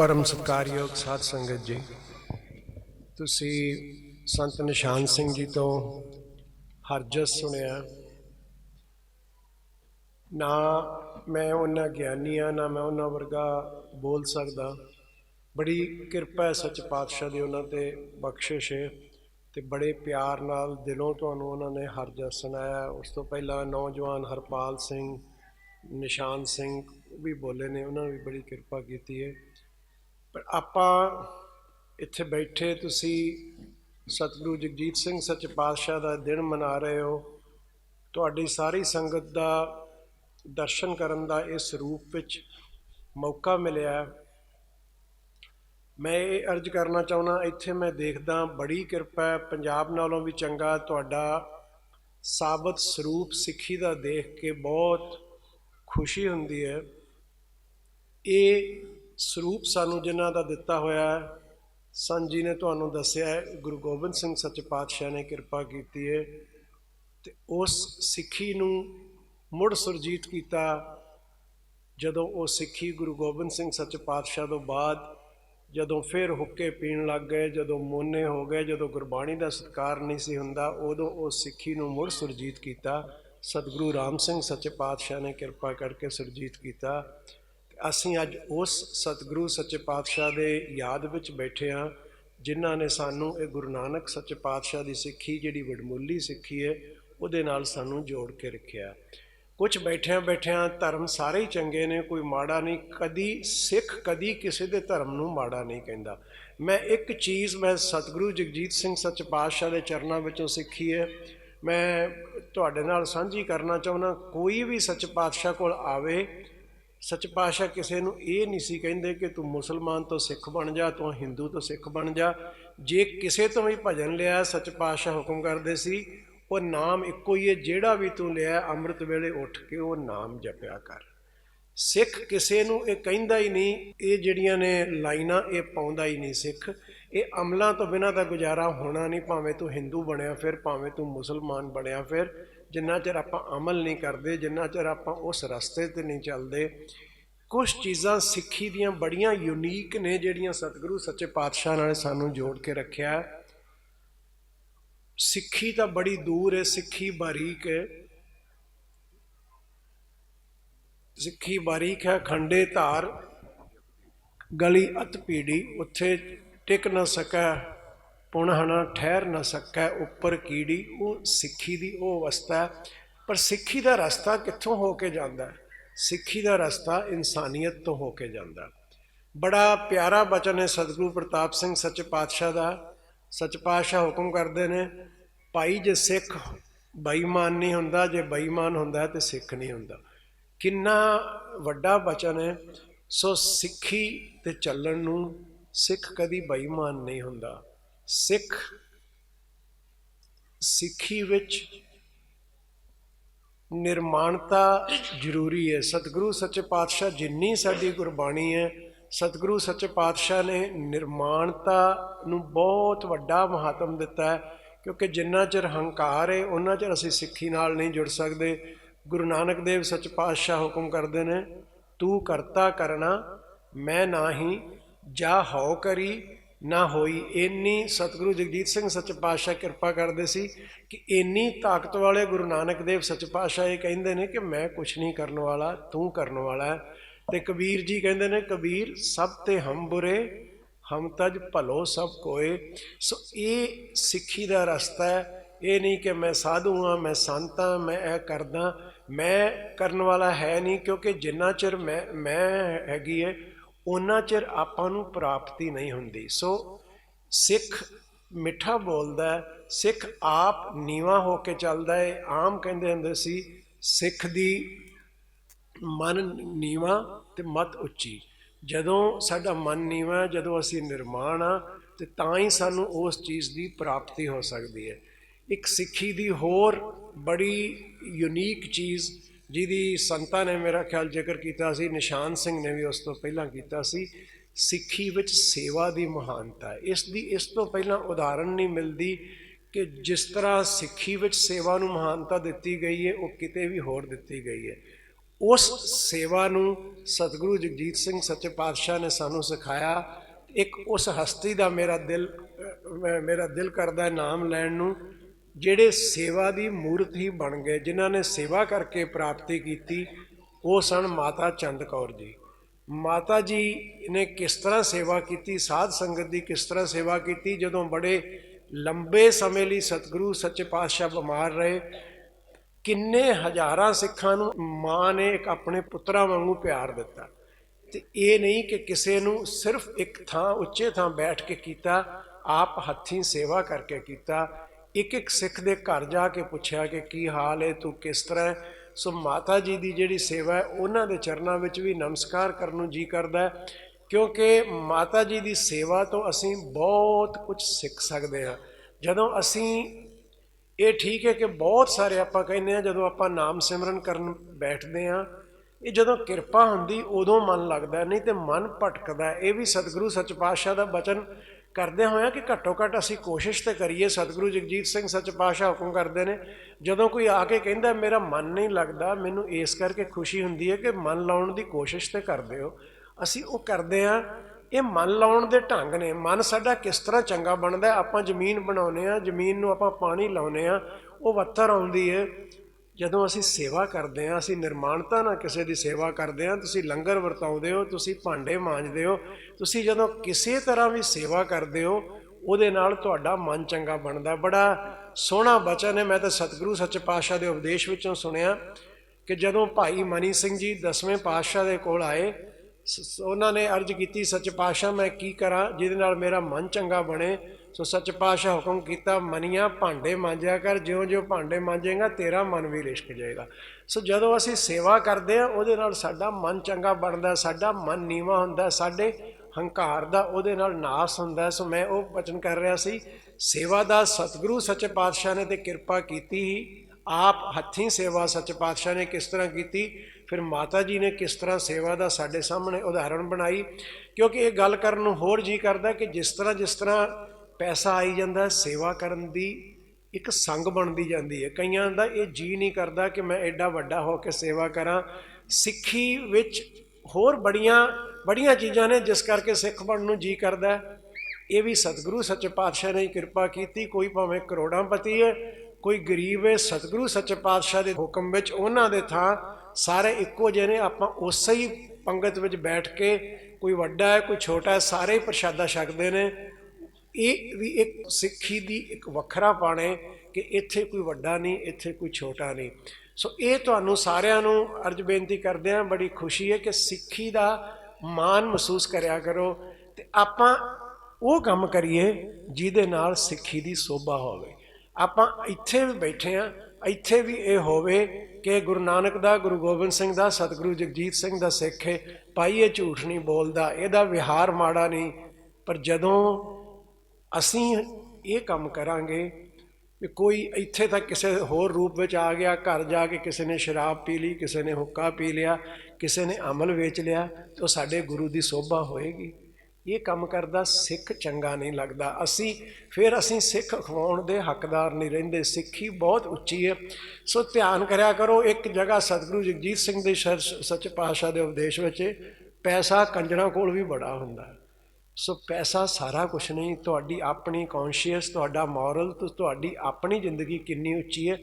ਪਰਮ ਸਤਿਕਾਰਯੋਗ ਸਾਧ ਸੰਗਤ ਜੀ, ਤੁਸੀਂ ਸੰਤ ਨਿਸ਼ਾਨ ਸਿੰਘ ਜੀ ਤੋਂ ਹਰਜਸ ਸੁਣਿਆ। ਨਾ ਮੈਂ ਉਹਨਾਂ ਗਿਆਨੀਆਂ, ਨਾ ਮੈਂ ਉਹਨਾਂ ਵਰਗਾ ਬੋਲ ਸਕਦਾ। ਬੜੀ ਕਿਰਪਾ ਹੈ ਸੱਚ ਪਾਤਸ਼ਾਹ ਦੀ ਉਹਨਾਂ ਤੇ ਬਖਸ਼ਿਸ਼ ਹੈ ਤੇ ਬੜੇ ਪਿਆਰ ਨਾਲ ਦਿਲੋਂ ਤੁਹਾਨੂੰ ਉਹਨਾਂ ਨੇ ਹਰਜਸ ਸੁਣਾਇਆ। ਉਸ ਤੋਂ ਪਹਿਲਾਂ ਨੌਜਵਾਨ ਹਰਪਾਲ ਸਿੰਘ, ਨਿਸ਼ਾਨ ਸਿੰਘ ਵੀ ਬੋਲੇ ਨੇ, ਉਹਨਾਂ ਨੇ ਵੀ ਬੜੀ ਕਿਰਪਾ ਕੀਤੀ ਹੈ। ਪਰ ਆਪਾਂ ਇੱਥੇ ਬੈਠੇ ਤੁਸੀਂ ਸਤਿਗੁਰੂ ਜਗਜੀਤ ਸਿੰਘ ਸੱਚ ਪਾਤਸ਼ਾਹ ਦਾ ਦਿਨ ਮਨਾ ਰਹੇ ਹੋ। ਤੁਹਾਡੀ ਸਾਰੀ ਸੰਗਤ ਦਾ ਦਰਸ਼ਨ ਕਰਨ ਦਾ ਇਸ ਰੂਪ ਵਿੱਚ ਮੌਕਾ ਮਿਲਿਆ। ਮੈਂ ਇਹ ਅਰਜ਼ ਕਰਨਾ ਚਾਹੁੰਦਾ, ਇੱਥੇ ਮੈਂ ਦੇਖਦਾ ਬੜੀ ਕਿਰਪਾ ਹੈ, ਪੰਜਾਬ ਨਾਲੋਂ ਵੀ ਚੰਗਾ ਤੁਹਾਡਾ ਸਾਬਤ ਸਰੂਪ ਸਿੱਖੀ ਦਾ ਦੇਖ ਕੇ ਬਹੁਤ ਖੁਸ਼ੀ ਹੁੰਦੀ ਹੈ। ਇਹ ਸਰੂਪ ਸਾਨੂੰ ਜਿਨ੍ਹਾਂ ਦਾ ਦਿੱਤਾ ਹੋਇਆ ਹੈ, ਸੰਤ ਜੀ ਨੇ ਤੁਹਾਨੂੰ ਦੱਸਿਆ ਹੈ, ਗੁਰੂ ਗੋਬਿੰਦ ਸਿੰਘ ਸੱਚੇ ਪਾਤਸ਼ਾਹ ਨੇ ਕਿਰਪਾ ਕੀਤੀ ਹੈ ਤੇ ਉਸ ਸਿੱਖੀ ਨੂੰ ਮੁੜ ਸੁਰਜੀਤ ਕੀਤਾ ਜਦੋਂ ਉਹ ਸਿੱਖੀ ਗੁਰੂ ਗੋਬਿੰਦ ਸਿੰਘ ਸੱਚੇ ਪਾਤਸ਼ਾਹ ਤੋਂ ਬਾਅਦ ਜਦੋਂ ਫਿਰ ਹੁੱਕੇ ਪੀਣ ਲੱਗ ਗਏ, ਜਦੋਂ ਮੋਨੇ ਹੋ ਗਏ, ਜਦੋਂ ਗੁਰਬਾਣੀ ਦਾ ਸਤਕਾਰ ਨਹੀਂ ਸੀ ਹੁੰਦਾ, ਉਦੋਂ ਉਹ ਸਿੱਖੀ ਨੂੰ ਮੁੜ ਸੁਰਜੀਤ ਕੀਤਾ। ਸਤਿਗੁਰੂ ਰਾਮ ਸਿੰਘ ਸੱਚੇ ਪਾਤਸ਼ਾਹ ਨੇ ਕਿਰਪਾ ਕਰਕੇ ਸੁਰਜੀਤ ਕੀਤਾ। ਅਸੀਂ ਅੱਜ ਉਸ ਸਤਿਗੁਰੂ ਸੱਚੇ ਪਾਤਸ਼ਾਹ ਦੇ ਯਾਦ ਵਿੱਚ ਬੈਠੇ ਹਾਂ, ਜਿਨ੍ਹਾਂ ਨੇ ਸਾਨੂੰ ਇਹ ਗੁਰੂ ਨਾਨਕ ਸੱਚੇ ਪਾਤਸ਼ਾਹ ਦੀ ਸਿੱਖੀ, ਜਿਹੜੀ ਵਡਮੁੱਲੀ ਸਿੱਖੀ ਹੈ, ਉਹਦੇ ਨਾਲ ਸਾਨੂੰ ਜੋੜ ਕੇ ਰੱਖਿਆ। ਕੁਝ ਬੈਠਿਆਂ ਬੈਠਿਆਂ ਧਰਮ ਸਾਰੇ ਹੀ ਚੰਗੇ ਨੇ, ਕੋਈ ਮਾੜਾ ਨਹੀਂ, ਕਦੀ ਸਿੱਖ, ਕਦੀ ਕਿਸੇ ਦੇ ਧਰਮ ਨੂੰ ਮਾੜਾ ਨਹੀਂ ਕਹਿੰਦਾ। ਮੈਂ ਇੱਕ ਚੀਜ਼ ਮੈਂ ਸਤਿਗੁਰੂ ਜਗਜੀਤ ਸਿੰਘ ਸੱਚ ਪਾਤਸ਼ਾਹ ਦੇ ਚਰਨਾਂ ਵਿੱਚੋਂ ਸਿੱਖੀ ਹੈ। ਮੈਂ ਤੁਹਾਡੇ ਨਾਲ ਸਾਂਝੀ ਕਰਨਾ ਚਾਹੁੰਦਾ, ਕੋਈ ਵੀ ਸੱਚ ਪਾਤਸ਼ਾਹ ਕੋਲ ਆਵੇ ਸੱਚ ਪਾਤਸ਼ਾਹ ਕਿਸੇ ਨੂੰ ਇਹ ਨਹੀਂ ਸੀ ਕਹਿੰਦੇ ਕਿ ਤੂੰ ਮੁਸਲਮਾਨ ਤੋਂ ਸਿੱਖ ਬਣ ਜਾ, ਤੂੰ ਹਿੰਦੂ ਤੋਂ ਸਿੱਖ ਬਣ ਜਾ। ਜੇ ਕਿਸੇ ਤੋਂ ਵੀ ਭਜਨ ਲਿਆ, ਸੱਚ ਪਾਤਸ਼ਾਹ ਹੁਕਮ ਕਰਦੇ ਸੀ, ਉਹ ਨਾਮ ਇੱਕੋ ਹੀ ਹੈ, ਜਿਹੜਾ ਵੀ ਤੂੰ ਲਿਆ ਅੰਮ੍ਰਿਤ ਵੇਲੇ ਉੱਠ ਕੇ ਉਹ ਨਾਮ ਜਪਿਆ ਕਰ। ਸਿੱਖ ਕਿਸੇ ਨੂੰ ਇਹ ਕਹਿੰਦਾ ਹੀ ਨਹੀਂ, ਇਹ ਜਿਹੜੀਆਂ ਨੇ ਲਾਈਨਾਂ ਇਹ ਪਾਉਂਦਾ ਹੀ ਨਹੀਂ ਸਿੱਖ। ਇਹ ਅਮਲਾਂ ਤੋਂ ਬਿਨਾਂ ਤਾਂ ਗੁਜ਼ਾਰਾ ਹੋਣਾ ਨਹੀਂ, ਭਾਵੇਂ ਤੂੰ ਹਿੰਦੂ ਬਣਿਆ ਫਿਰ, ਭਾਵੇਂ ਤੂੰ ਮੁਸਲਮਾਨ ਬਣਿਆ ਫਿਰ। ਜਿੰਨਾ ਚਿਰ ਆਪਾਂ ਅਮਲ ਨਹੀਂ ਕਰਦੇ, ਜਿੰਨਾ ਚਿਰ ਆਪਾਂ ਉਸ ਰਸਤੇ ਤੇ ਨਹੀਂ ਚੱਲਦੇ ਕੁਝ ਚੀਜ਼ਾਂ ਸਿੱਖੀ ਦੀਆਂ ਬੜੀਆਂ ਯੂਨੀਕ ਨੇ ਜਿਹੜੀਆਂ ਸਤਿਗੁਰੂ ਸੱਚੇ ਪਾਤਸ਼ਾਹ ਨਾਲ ਸਾਨੂੰ ਜੋੜ ਕੇ ਰੱਖਿਆ। ਸਿੱਖੀ ਤਾਂ ਬੜੀ ਦੂਰ ਹੈ, ਸਿੱਖੀ ਬਾਰੀਕ ਹੈ। ਸਿੱਖੀ ਬਾਰੀਕ ਹੈ, ਖੰਡੇ ਧਾਰ, ਗਲੀ ਅਤ ਪੀੜੀ ਉੱਥੇ ਟਿਕ ਨਾ ਸਕੈ। ਪੁਣਹਣਾ ਠਹਿਰ ਨਾ ਸਕੈ, ਉੱਪਰ ਕੀੜੀ, ਉਹ ਸਿੱਖੀ ਦੀ ਉਹ ਅਵਸਥਾ ਪਰ ਸਿੱਖੀ ਦਾ ਰਸਤਾ ਕਿੱਥੋਂ ਹੋ ਕੇ ਜਾਂਦਾ ਸਿੱਖੀ ਦਾ ਰਸਤਾ ਇਨਸਾਨੀਅਤ ਤੋਂ ਹੋ ਕੇ ਜਾਂਦਾ ਬੜਾ ਪਿਆਰਾ ਬਚਨ ਹੈ ਸਤਿਗੁਰੂ ਪ੍ਰਤਾਪ ਸਿੰਘ ਸੱਚ ਪਾਤਸ਼ਾਹ ਦਾ। ਸੱਚ ਪਾਤਸ਼ਾਹ ਹੁਕਮ ਕਰਦੇ ਨੇ, ਭਾਈ ਜੇ ਸਿੱਖ ਬੇਈਮਾਨ ਨਹੀਂ ਹੁੰਦਾ, ਜੇ ਬੇਈਮਾਨ ਹੁੰਦਾ ਤੇ ਸਿੱਖ ਨਹੀਂ ਹੁੰਦਾ। ਕਿੰਨਾ ਵੱਡਾ ਬਚਨ ਹੈ। ਸੋ ਸਿੱਖੀ ਤੇ ਚੱਲਣ ਨੂੰ ਸਿੱਖ ਕਦੀ ਬੇਈਮਾਨ ਨਹੀਂ ਹੁੰਦਾ। ਸਿੱਖ ਸਿੱਖੀ ਵਿੱਚ ਨਿਰਮਾਣਤਾ ਜ਼ਰੂਰੀ ਹੈ। ਸਤਿਗੁਰੂ ਸੱਚੇ ਪਾਤਸ਼ਾਹ ਜਿੰਨੀ ਸਾਡੀ ਗੁਰਬਾਣੀ ਹੈ, ਸਤਿਗੁਰੂ ਸੱਚੇ ਪਾਤਸ਼ਾਹ ਨੇ ਨਿਰਮਾਣਤਾ ਨੂੰ ਬਹੁਤ ਵੱਡਾ ਮਹੱਤਵ ਦਿੱਤਾ ਹੈ, ਕਿਉਂਕਿ ਜਿੰਨਾ ਚਿਰ ਹੰਕਾਰ ਹੈ, ਉਹਨਾਂ ਚਿਰ ਅਸੀਂ ਸਿੱਖੀ ਨਾਲ ਨਹੀਂ ਜੁੜ ਸਕਦੇ। ਗੁਰੂ ਨਾਨਕ ਦੇਵ ਸੱਚ ਪਾਤਸ਼ਾਹ ਹੁਕਮ ਕਰਦੇ ਨੇ, ਤੂੰ ਕਰਤਾ ਕਰਨਾ ਮੈਂ ਨਾਹੀ, ਜਾ ਹਉ ਕਰੀ ਨਾ ਹੋਈ। ਇੰਨੀ ਸਤਿਗੁਰੂ ਜਗਜੀਤ ਸਿੰਘ ਸੱਚ ਪਾਤਸ਼ਾਹ ਕਿਰਪਾ ਕਰਦੇ ਸੀ ਕਿ ਇੰਨੀ ਤਾਕਤ ਵਾਲੇ ਗੁਰੂ ਨਾਨਕ ਦੇਵ ਸੱਚ ਪਾਤਸ਼ਾਹ ਇਹ ਕਹਿੰਦੇ ਨੇ ਕਿ ਮੈਂ ਕੁਛ ਨਹੀਂ ਕਰਨ ਵਾਲਾ, ਤੂੰ ਕਰਨ ਵਾਲਾ ਹੈ। ਤੇ ਕਬੀਰ ਜੀ ਕਹਿੰਦੇ ਨੇ, ਕਬੀਰ, ਸਭ ਤੇ ਹਮ ਬੁਰੇ, ਹਮ ਤਜ ਭਲੋ ਸਭ ਕੋਏ। ਸੋ ਇਹ ਸਿੱਖੀ ਦਾ ਰਸਤਾ ਹੈ। ਇਹ ਨਹੀਂ ਕਿ ਮੈਂ ਸਾਧੂ ਹਾਂ, ਮੈਂ ਸੰਤ ਹਾਂ, ਮੈਂ ਇਹ ਕਰਦਾ। ਮੈਂ ਕਰਨ ਵਾਲਾ ਹੈ ਨਹੀਂ ਕਿਉਂਕਿ ਜਿੰਨਾ ਚਿਰ ਮੈਂ ਮੈਂ ਹੈਗੀ ਹੈ ਉਹਨਾਂ ਚਿਰ ਆਪਾਂ ਨੂੰ ਪ੍ਰਾਪਤੀ ਨਹੀਂ ਹੁੰਦੀ। ਸੋ ਸਿੱਖ ਮਿੱਠਾ ਬੋਲਦਾ ਸਿੱਖ ਆਪ ਨੀਵਾ ਹੋ ਕੇ ਚੱਲਦਾ ਹੈ। ਆਮ ਕਹਿੰਦੇ ਹੁੰਦੇ ਸੀ, ਸਿੱਖ ਦੀ ਮਨ ਨੀਵਾ ਤੇ ਮਤ ਉੱਚੀ। ਜਦੋਂ ਸਾਡਾ ਮਨ ਨੀਵਾ ਜਦੋਂ ਅਸੀਂ ਨਿਰਮਾਣ ਆ ਤੇ ਤਾਂ ਹੀ ਸਾਨੂੰ ਉਸ ਚੀਜ਼ ਦੀ ਪ੍ਰਾਪਤੀ ਹੋ ਸਕਦੀ ਹੈ। ਇੱਕ ਸਿੱਖੀ ਦੀ ਹੋਰ ਬੜੀ ਯੂਨੀਕ ਚੀਜ਼ ਜਿਹਦੀ ਸੰਤਾਂ ਨੇ ਮੇਰਾ ਖਿਆਲ ਜ਼ਿਕਰ ਕੀਤਾ ਸੀ, ਨਿਸ਼ਾਨ ਸਿੰਘ ਨੇ ਵੀ ਉਸ ਤੋਂ ਪਹਿਲਾਂ ਕੀਤਾ ਸੀ, ਸਿੱਖੀ ਵਿੱਚ ਸੇਵਾ ਦੀ ਮਹਾਨਤਾ ਇਸ ਦੀ, ਇਸ ਤੋਂ ਪਹਿਲਾਂ ਉਦਾਹਰਣ ਨਹੀਂ ਮਿਲਦੀ ਕਿ ਜਿਸ ਤਰ੍ਹਾਂ ਸਿੱਖੀ ਵਿੱਚ ਸੇਵਾ ਨੂੰ ਮਹਾਨਤਾ ਦਿੱਤੀ ਗਈ ਹੈ, ਉਹ ਕਿਤੇ ਵੀ ਹੋਰ ਦਿੱਤੀ ਗਈ ਹੈ। ਉਸ ਸੇਵਾ ਨੂੰ ਸਤਿਗੁਰੂ ਜਗਜੀਤ ਸਿੰਘ ਸੱਚੇ ਪਾਤਸ਼ਾਹ ਨੇ ਸਾਨੂੰ ਸਿਖਾਇਆ। ਇੱਕ ਉਸ ਹਸਤੀ ਦਾ ਮੇਰਾ ਦਿਲ ਮੇਰਾ ਦਿਲ ਕਰਦਾ ਹੈ ਨਾਮ ਲੈਣ ਨੂੰ। ਜਿਹੜੇ ਸੇਵਾ ਦੀ ਮੂਰਤ ਹੀ ਬਣ ਗਏ, ਜਿਨ੍ਹਾਂ ਨੇ ਸੇਵਾ ਕਰਕੇ ਪ੍ਰਾਪਤੀ ਕੀਤੀ, ਉਹ ਸਨ ਮਾਤਾ ਚੰਦ ਕੌਰ ਜੀ। ਮਾਤਾ ਜੀ ਨੇ ਕਿਸ ਤਰ੍ਹਾਂ ਸੇਵਾ ਕੀਤੀ, ਸਾਧ ਸੰਗਤ ਦੀ ਕਿਸ ਤਰ੍ਹਾਂ ਸੇਵਾ ਕੀਤੀ, ਜਦੋਂ ਬੜੇ ਲੰਬੇ ਸਮੇਂ ਲਈ ਸਤਿਗੁਰੂ ਸੱਚੇ ਪਾਤਸ਼ਾਹ ਬਿਮਾਰ ਰਹੇ, ਕਿੰਨੇ ਹਜ਼ਾਰਾਂ ਸਿੱਖਾਂ ਨੂੰ ਮਾਂ ਨੇ ਇੱਕ ਆਪਣੇ ਪੁੱਤਰਾਂ ਵਾਂਗੂ ਪਿਆਰ ਦਿੱਤਾ। ਤੇ ਇਹ ਨਹੀਂ ਕਿ ਕਿਸੇ ਨੂੰ ਸਿਰਫ ਇੱਕ ਥਾਂ, ਉੱਚੇ ਥਾਂ ਬੈਠ ਕੇ ਕੀਤਾ, ਆਪ ਹੱਥੀਂ ਸੇਵਾ ਕਰਕੇ ਕੀਤਾ ਇੱਕ ਇੱਕ ਸਿੱਖ ਦੇ ਘਰ ਜਾ ਕੇ ਪੁੱਛਿਆ ਕਿ ਕੀ ਹਾਲ ਹੈ, ਤੂੰ ਕਿਸ ਤਰ੍ਹਾਂ ਹੈ? ਸੋ ਮਾਤਾ ਜੀ ਦੀ ਜਿਹੜੀ ਸੇਵਾ ਹੈ, ਉਹਨਾਂ ਦੇ ਚਰਨਾਂ ਵਿੱਚ ਵੀ ਨਮਸਕਾਰ ਕਰਨ ਨੂੰ ਜੀ ਕਰਦਾ ਹੈ, ਕਿਉਂਕਿ ਮਾਤਾ ਜੀ ਦੀ ਸੇਵਾ ਤੋਂ ਅਸੀਂ ਬਹੁਤ ਕੁਝ ਸਿੱਖ ਸਕਦੇ ਹਾਂ ਜਦੋਂ ਅਸੀਂ ਇਹ ਠੀਕ ਹੈ ਕਿ ਬਹੁਤ ਸਾਰੇ ਆਪਾਂ ਕਹਿੰਦੇ ਆ ਜਦੋਂ ਆਪਾਂ ਨਾਮ ਸਿਮਰਨ ਕਰਨ ਬੈਠਦੇ ਆ ਇਹ ਜਦੋਂ ਕਿਰਪਾ ਹੁੰਦੀ, ਉਦੋਂ ਮਨ ਲੱਗਦਾ, ਨਹੀਂ ਤੇ ਮਨ ਭਟਕਦਾ ਇਹ ਵੀ ਸਤਿਗੁਰੂ ਸੱਚ ਪਾਤਸ਼ਾਹ ਦਾ ਬਚਨ ਕਰਦੇ ਹੋਇਆ ਕਿ ਘੱਟੋ ਘੱਟ ਅਸੀਂ ਕੋਸ਼ਿਸ਼ ਤੇ ਕਰੀਏ, ਸਤਿਗੁਰੂ ਜਗਜੀਤ ਸਿੰਘ ਸੱਚ ਪਾਤਸ਼ਾਹ ਹੁਕਮ ਕਰਦੇ ਨੇ। ਜਦੋਂ ਕੋਈ ਆ ਕੇ ਕਹਿੰਦਾ, ਮੇਰਾ ਮਨ ਨਹੀਂ ਲੱਗਦਾ ਮੈਨੂੰ ਇਸ ਕਰਕੇ ਖੁਸ਼ੀ ਹੁੰਦੀ ਹੈ ਕਿ ਮਨ ਲਾਉਣ ਦੀ ਕੋਸ਼ਿਸ਼ ਤੇ ਕਰਦੇ ਹੋ। ਅਸੀਂ ਉਹ ਕਰਦੇ ਆ ਇਹ ਮਨ ਲਾਉਣ ਦੇ ਢੰਗ ਨੇ। ਮਨ ਸਾਡਾ ਕਿਸ ਤਰ੍ਹਾਂ ਚੰਗਾ ਬਣਦਾ ਆਪਾਂ ਜ਼ਮੀਨ ਬਣਾਉਨੇ ਆ ਜ਼ਮੀਨ ਨੂੰ ਆਪਾਂ ਪਾਣੀ ਲਾਉਨੇ ਆ ਉਹ ਵੱਤਰ ਆਉਂਦੀ ਹੈ। ਜਦੋਂ ਅਸੀਂ ਸੇਵਾ ਕਰਦੇ ਹਾਂ, ਅਸੀਂ ਨਿਰਮਾਣਤਾ ਨਾਲ ਕਿਸੇ ਦੀ ਸੇਵਾ ਕਰਦੇ ਹਾਂ, ਤੁਸੀਂ ਲੰਗਰ ਵਰਤਾਉਂਦੇ ਹੋ, ਤੁਸੀਂ ਭਾਂਡੇ ਮਾਂਜਦੇ ਹੋ, ਤੁਸੀਂ ਜਦੋਂ ਕਿਸੇ ਤਰ੍ਹਾਂ ਵੀ ਸੇਵਾ ਕਰਦੇ ਹੋ, ਉਹਦੇ ਨਾਲ ਤੁਹਾਡਾ ਮਨ ਚੰਗਾ ਬਣਦਾ। ਬੜਾ ਸੋਹਣਾ ਬਚਨ ਹੈ। ਮੈਂ ਤਾਂ ਸਤਿਗੁਰੂ ਸੱਚੇ ਪਾਤਸ਼ਾਹ ਦੇ ਉਪਦੇਸ਼ ਵਿੱਚੋਂ ਸੁਣਿਆ ਕਿ ਜਦੋਂ ਭਾਈ ਮਨੀ ਸਿੰਘ ਜੀ ਦਸਵੇਂ ਪਾਤਸ਼ਾਹ ਦੇ ਕੋਲ ਆਏ, ਸ- ਉਹਨਾਂ ਨੇ ਅਰਜ਼ ਕੀਤੀ, ਸੱਚ ਪਾਤਸ਼ਾਹ, ਮੈਂ ਕੀ ਕਰਾਂ? ਜਿਹਦੇ ਨਾਲ ਮੇਰਾ ਮਨ ਚੰਗਾ ਬਣੇ ਸੋ ਸੱਚ ਪਾਤਸ਼ਾਹ ਹੁਕਮ ਕੀਤਾ, ਮਨੀਆਂ ਭਾਂਡੇ ਮਾਂਜਿਆ ਕਰ, ਜਿਉਂ-ਜਿਉਂ ਭਾਂਡੇ ਮਾਂਜੇਗਾ, ਤੇਰਾ ਮਨ ਵੀ ਰਿਸ਼ਕ ਜਾਏਗਾ। ਸੋ ਜਦੋਂ ਅਸੀਂ ਸੇਵਾ ਕਰਦੇ ਆ ਉਹਦੇ ਨਾਲ ਸਾਡਾ ਮਨ ਚੰਗਾ ਬਣਦਾ, ਸਾਡਾ ਮਨ ਨੀਵਾ ਹੁੰਦਾ, ਸਾਡੇ ਹੰਕਾਰ ਦਾ ਉਹਦੇ ਨਾਲ ਨਾਸ ਹੁੰਦਾ। ਸੋ ਮੈਂ ਉਹ ਬਚਨ ਕਰ ਰਿਹਾ ਸੀ, ਸੇਵਾ ਦਾ ਸਤਿਗੁਰੂ ਸੱਚੇ ਪਾਤਸ਼ਾਹ ਨੇ ਤੇ ਕਿਰਪਾ ਕੀਤੀ ਹੀ। ਆਪ ਹੱਥੀਂ ਸੇਵਾ ਸੱਚ ਪਾਤਸ਼ਾਹ ਨੇ ਕਿਸ ਤਰ੍ਹਾਂ ਕੀਤੀ, ਫਿਰ ਮਾਤਾ ਜੀ ਨੇ ਕਿਸ ਤਰ੍ਹਾਂ ਸੇਵਾ ਦਾ ਸਾਡੇ ਸਾਹਮਣੇ ਉਦਾਹਰਣ ਬਣਾਈ। ਕਿਉਂਕਿ ਇਹ ਗੱਲ ਕਰਨ ਨੂੰ ਹੋਰ ਜੀ ਕਰਦਾ ਕਿ ਜਿਸ ਤਰ੍ਹਾਂ ਜਿਸ ਤਰ੍ਹਾਂ ਪੈਸਾ ਆਈ ਜਾਂਦਾ, ਸੇਵਾ ਕਰਨ ਦੀ ਇੱਕ ਸੰਗ ਬਣਦੀ ਜਾਂਦੀ ਹੈ। ਕਈਆਂ ਦਾ ਇਹ ਜੀ ਨਹੀਂ ਕਰਦਾ ਕਿ ਮੈਂ ਐਡਾ ਵੱਡਾ ਹੋ ਕੇ ਸੇਵਾ ਕਰਾਂ। ਸਿੱਖੀ ਵਿੱਚ ਹੋਰ ਬੜੀਆਂ ਬੜੀਆਂ ਚੀਜ਼ਾਂ ਨੇ ਜਿਸ ਕਰਕੇ ਸਿੱਖ ਬਣਨ ਨੂੰ ਜੀ ਕਰਦਾ ਇਹ ਵੀ ਸਤਿਗੁਰੂ ਸੱਚੇ ਪਾਤਸ਼ਾਹ ਨੇ ਕਿਰਪਾ ਕੀਤੀ। ਕੋਈ ਭਾਵੇਂ ਕਰੋੜਾਂ ਪਤੀ ਹੈ, ਕੋਈ ਗਰੀਬ ਹੈ, ਸਤਿਗੁਰੂ ਸੱਚੇ ਪਾਤਸ਼ਾਹ ਦੇ ਹੁਕਮ ਵਿੱਚ ਉਹਨਾਂ ਦੇ ਥਾਂ ਸਾਰੇ ਇੱਕੋ ਜਿਹੇ ਨੇ। ਆਪਾਂ ਉਸੇ ਹੀ ਪੰਗਤ ਵਿੱਚ ਬੈਠ ਕੇ ਕੋਈ ਵੱਡਾ ਹੈ, ਕੋਈ ਛੋਟਾ ਹੈ, ਸਾਰੇ ਹੀ ਪ੍ਰਸ਼ਾਦਾ ਛਕਦੇ ਨੇ। ਇਹ ਵੀ ਇੱਕ ਸਿੱਖੀ ਦੀ ਇੱਕ ਵੱਖਰਾ ਪਾਣੇ ਕਿ ਇੱਥੇ ਕੋਈ ਵੱਡਾ ਨਹੀਂ, ਇੱਥੇ ਕੋਈ ਛੋਟਾ ਨਹੀਂ। ਸੋ ਇਹ ਤੁਹਾਨੂੰ ਸਾਰਿਆਂ ਨੂੰ ਅਰਜ ਬੇਨਤੀ ਕਰਦੇ ਹਾਂ, ਬੜੀ ਖੁਸ਼ੀ ਹੈ ਕਿ ਸਿੱਖੀ ਦਾ ਮਾਣ ਮਹਿਸੂਸ ਕਰਿਆ ਕਰੋ ਤੇ ਆਪਾਂ ਉਹ ਕੰਮ ਕਰੀਏ ਜਿਹਦੇ ਨਾਲ ਸਿੱਖੀ ਦੀ ਸੋਭਾ ਹੋਵੇ। ਆਪਾਂ ਇੱਥੇ ਵੀ ਬੈਠੇ ਆ ਇੱਥੇ ਵੀ ਇਹ ਹੋਵੇ ਕਿ ਗੁਰੂ ਨਾਨਕ ਦਾ, ਗੁਰੂ ਗੋਬਿੰਦ ਸਿੰਘ ਦਾ, ਸਤਿਗੁਰੂ ਜਗਜੀਤ ਸਿੰਘ ਦਾ ਸਿੱਖ ਹੈ। ਭਾਈ ਇਹ ਝੂਠ ਨਹੀਂ ਬੋਲਦਾ, ਇਹਦਾ ਵਿਹਾਰ ਮਾੜਾ ਨਹੀਂ, ਪਰ ਜਦੋਂ ਅਸੀਂ ਇਹ ਕੰਮ ਕਰਾਂਗੇ ਵੀ ਕੋਈ ਇੱਥੇ ਤਾਂ ਕਿਸੇ ਹੋਰ ਰੂਪ ਵਿੱਚ ਆ ਗਿਆ, ਘਰ ਜਾ ਕੇ ਕਿਸੇ ਨੇ ਸ਼ਰਾਬ ਪੀ ਲਈ, ਕਿਸੇ ਨੇ ਹੁੱਕਾ ਪੀ ਲਿਆ, ਕਿਸੇ ਨੇ ਅਮਲ ਵੇਚ ਲਿਆ, ਤਾਂ ਉਹ ਸਾਡੇ ਗੁਰੂ ਦੀ ਸੋਭਾ ਹੋਏਗੀ। ਇਹ ਕੰਮ ਕਰਦਾ ਸਿੱਖ ਚੰਗਾ ਨਹੀਂ ਲੱਗਦਾ। ਅਸੀਂ, ਫਿਰ ਅਸੀਂ ਸਿੱਖ ਖਵਾਉਣ ਦੇ ਹੱਕਦਾਰ ਨਹੀਂ ਰਹਿੰਦੇ। ਸਿੱਖੀ ਬਹੁਤ ਉੱਚੀ ਹੈ। ਸੋ ਧਿਆਨ ਕਰਿਆ ਕਰੋ, ਇੱਕ ਜਗ੍ਹਾ ਸਤਿਗੁਰੂ ਜਗਜੀਤ ਸਿੰਘ ਦੇ ਸੱਚ ਪਾਤਸ਼ਾਹ ਦੇ ਉਪਦੇਸ਼ ਵਿੱਚ ਪੈਸਾ ਕੰਜਣਾ ਕੋਲ ਵੀ ਬੜਾ ਹੁੰਦਾ ਸੋ ਪੈਸਾ ਸਾਰਾ ਕੁਝ ਨਹੀਂ, ਤੁਹਾਡੀ ਆਪਣੀ ਕੌਨਸ਼ੀਅਸ ਤੁਹਾਡਾ ਮੋਰਲ ਤੁਹਾਡੀ ਆਪਣੀ ਜ਼ਿੰਦਗੀ ਕਿੰਨੀ ਉੱਚੀ ਹੈ।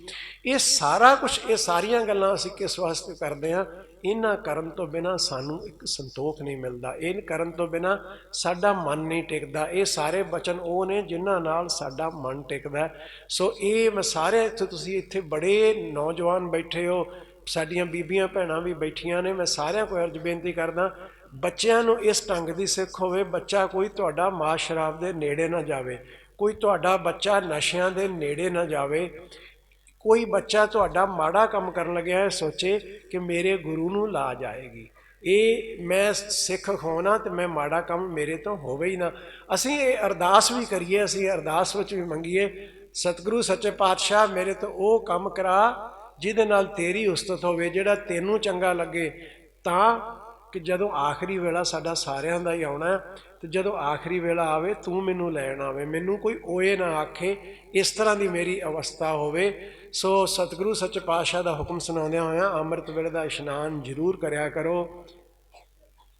ਇਹ ਸਾਰਾ ਕੁਝ ਇਹ ਸਾਰੀਆਂ ਗੱਲਾਂ ਅਸੀਂ ਕਿਸ ਵਾਸਤੇ ਕਰਦੇ ਹਾਂ? ਇਹਨਾਂ ਕਰਨ ਤੋਂ ਬਿਨਾ ਸਾਨੂੰ ਇੱਕ ਸੰਤੋਖ ਨਹੀਂ ਮਿਲਦਾ। ਇਹ ਕਰਨ ਤੋਂ ਬਿਨਾ ਸਾਡਾ ਮਨ ਨਹੀਂ ਟਿਕਦਾ। ਇਹ ਸਾਰੇ ਬਚਨ ਉਹ ਨੇ ਜਿਨ੍ਹਾਂ ਨਾਲ ਸਾਡਾ ਮਨ ਟਿਕਦਾ ਸੋ ਇਹ ਮੈਂ ਸਾਰੇ ਇੱਥੇ ਤੁਸੀਂ ਇੱਥੇ ਬੜੇ ਨੌਜਵਾਨ ਬੈਠੇ ਹੋ। ਸਾਡੀਆਂ ਬੀਬੀਆਂ, ਭੈਣਾਂ ਵੀ ਬੈਠੀਆਂ ਨੇ। ਮੈਂ ਸਾਰਿਆਂ ਕੋਲ ਅਰਜ਼ ਬੇਨਤੀ ਕਰਦਾ ਬੱਚਿਆਂ ਨੂੰ ਇਸ ਢੰਗ ਦੀ ਸਿੱਖ ਹੋਵੇ, ਬੱਚਾ ਕੋਈ ਤੁਹਾਡਾ ਮਾਂ ਸ਼ਰਾਬ ਦੇ ਨੇੜੇ ਨਾ ਜਾਵੇ, ਕੋਈ ਤੁਹਾਡਾ ਬੱਚਾ ਨਸ਼ਿਆਂ ਦੇ ਨੇੜੇ ਨਾ ਜਾਵੇ, ਕੋਈ ਬੱਚਾ ਤੁਹਾਡਾ ਮਾੜਾ ਕੰਮ ਕਰਨ ਲੱਗਿਆ ਹੈ, ਸੋਚੇ ਕਿ ਮੇਰੇ ਗੁਰੂ ਨੂੰ ਲਾ ਜਾਏਗੀ। ਇਹ ਮੈਂ ਸਿੱਖ ਖਵਾਉਣਾ ਤੇ ਮੈਂ ਮਾੜਾ ਕੰਮ ਮੇਰੇ ਤੋਂ ਹੋਵੇ ਹੀ ਨਾ। ਅਸੀਂ ਇਹ ਅਰਦਾਸ ਵੀ ਕਰੀਏ, ਅਸੀਂ ਅਰਦਾਸ ਵਿੱਚ ਵੀ ਮੰਗੀਏ, ਸਤਿਗੁਰੂ ਸੱਚੇ ਪਾਤਸ਼ਾਹ ਮੇਰੇ ਤੋਂ ਉਹ ਕੰਮ ਕਰਾ, ਜਿਹਦੇ ਨਾਲ ਤੇਰੀ ਉਸਤਤ ਹੋਵੇ, ਜਿਹੜਾ ਤੈਨੂੰ ਚੰਗਾ ਲੱਗੇ, ਤਾਂ ਕਿ ਜਦੋਂ ਆਖਰੀ ਵੇਲਾ ਸਾਡਾ ਸਾਰਿਆਂ ਦਾ ਹੀ ਆਉਣਾ ਹੈ, ਤੇ ਜਦੋਂ ਆਖਰੀ ਵੇਲਾ ਆਵੇ ਤੂੰ ਮੈਨੂੰ ਲੈਣ ਆਵੇ। ਮੈਨੂੰ ਕੋਈ ਓਏ ਨਾ ਆਖੇ ਇਸ ਤਰ੍ਹਾਂ ਦੀ ਮੇਰੀ ਅਵਸਥਾ ਹੋਵੇ। ਸੋ ਸਤਿਗੁਰੂ ਸੱਚ ਪਾਤਸ਼ਾਹ ਦਾ ਹੁਕਮ ਸੁਣਾਉਂਦਿਆਂ ਹੋਇਆਂ ਅੰਮ੍ਰਿਤ ਵੇਲੇ ਦਾ ਇਸ਼ਨਾਨ ਜ਼ਰੂਰ ਕਰਿਆ ਕਰੋ।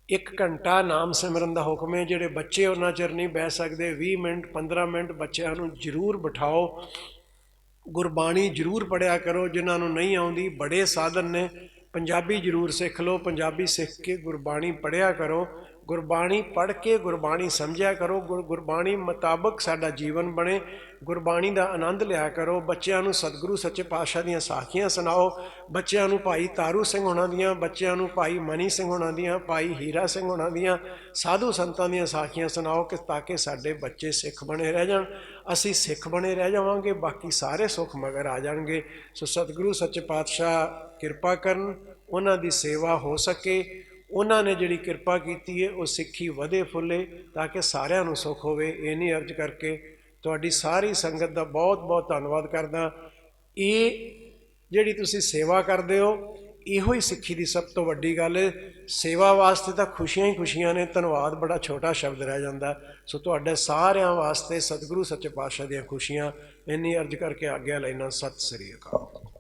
ਇੱਕ ਘੰਟਾ ਨਾਮ ਸਿਮਰਨ ਦਾ ਹੁਕਮ ਹੈ ਜਿਹੜੇ ਬੱਚੇ ਉਹਨਾਂ ਚਿਰ ਨਹੀਂ ਬਹਿ ਸਕਦੇ 20 ਮਿੰਟ 15 ਮਿੰਟ ਬੱਚਿਆਂ ਨੂੰ ਜ਼ਰੂਰ ਬਿਠਾਓ। ਗੁਰਬਾਣੀ ਜ਼ਰੂਰ ਪੜਿਆ ਕਰੋ ਜਿਨ੍ਹਾਂ ਨੂੰ ਨਹੀਂ ਆਉਂਦੀ ਬੜੇ ਸਾਧਨ ਨੇ। ਪੰਜਾਬੀ ਜ਼ਰੂਰ ਸਿੱਖ ਲਓ ਪੰਜਾਬੀ ਸਿੱਖ ਕੇ ਗੁਰਬਾਣੀ ਪੜਿਆ ਕਰੋ। ਗੁਰਬਾਣੀ ਪੜ੍ਹ ਕੇ ਗੁਰਬਾਣੀ ਸਮਝਿਆ ਕਰੋ, ਗੁਰ- ਗੁਰਬਾਣੀ ਮੁਤਾਬਕ ਸਾਡਾ ਜੀਵਨ ਬਣੇ। ਗੁਰਬਾਣੀ ਦਾ ਆਨੰਦ ਲਿਆ ਕਰੋ। ਬੱਚਿਆਂ ਨੂੰ ਸਤਿਗੁਰੂ ਸੱਚੇ ਪਾਤਸ਼ਾਹ ਦੀਆਂ ਸਾਖੀਆਂ ਸੁਣਾਓ। ਬੱਚਿਆਂ ਨੂੰ ਭਾਈ ਤਾਰੂ ਸਿੰਘ ਹੋਣਾ ਦੀਆਂ, ਬੱਚਿਆਂ ਨੂੰ ਭਾਈ ਮਨੀ ਸਿੰਘ ਹੋਣਾ ਦੀਆਂ, ਭਾਈ ਹੀਰਾ ਸਿੰਘ ਹੋਣਾ ਦੀਆਂ ਸਾਧੂ ਸੰਤਾਂ ਦੀਆਂ ਸਾਖੀਆਂ ਸੁਣਾਓ ਕਿ ਤਾਂ ਕਿ ਸਾਡੇ ਬੱਚੇ ਸਿੱਖ ਬਣੇ ਰਹਿ ਜਾਣ। ਅਸੀਂ ਸਿੱਖ ਬਣੇ ਰਹਿ ਜਾਵਾਂਗੇ, ਬਾਕੀ ਸਾਰੇ ਸੁੱਖ ਮਗਰ ਆ ਜਾਣਗੇ। ਸੋ ਸਤਿਗੁਰੂ ਸੱਚੇ ਪਾਤਸ਼ਾਹ ਕਿਰਪਾ ਕਰਨ, ਉਹਨਾਂ ਦੀ ਸੇਵਾ ਹੋ ਸਕੇ। ਉਹਨਾਂ ਨੇ ਜਿਹੜੀ ਕਿਰਪਾ ਕੀਤੀ ਹੈ ਉਹ ਸਿੱਖੀ ਵਧੇ ਫੁੱਲੇ ਤਾਂ ਕਿ ਸਾਰਿਆਂ ਨੂੰ ਸੁੱਖ ਹੋਵੇ। ਇਹ ਨਹੀਂ ਅਰਜ਼ ਕਰਕੇ ਤੁਹਾਡੀ ਸਾਰੀ ਸੰਗਤ ਦਾ ਬਹੁਤ ਬਹੁਤ ਧੰਨਵਾਦ ਕਰਦਾ। ਇਹ ਜਿਹੜੀ ਤੁਸੀਂ ਸੇਵਾ ਕਰਦੇ ਹੋ, ਇਹੋ ਹੀ ਸਿੱਖੀ ਦੀ ਸਭ ਤੋਂ ਵੱਡੀ ਗੱਲ ਹੈ ਸੇਵਾ ਵਾਸਤੇ ਤਾਂ ਖੁਸ਼ੀਆਂ ਹੀ ਖੁਸ਼ੀਆਂ ਨੇ, ਧੰਨਵਾਦ ਬੜਾ ਛੋਟਾ ਸ਼ਬਦ ਰਹਿ ਜਾਂਦਾ। ਸੋ ਤੁਹਾਡੇ ਸਾਰਿਆਂ ਵਾਸਤੇ ਸਤਿਗੁਰੂ ਸੱਚੇ ਪਾਤਸ਼ਾਹ ਦੀਆਂ ਖੁਸ਼ੀਆਂ ਇੰਨੀ ਅਰਜ਼ ਕਰਕੇ ਆਗਿਆ ਲੈਣਾ ਸਤਿ ਸ੍ਰੀ ਅਕਾਲ।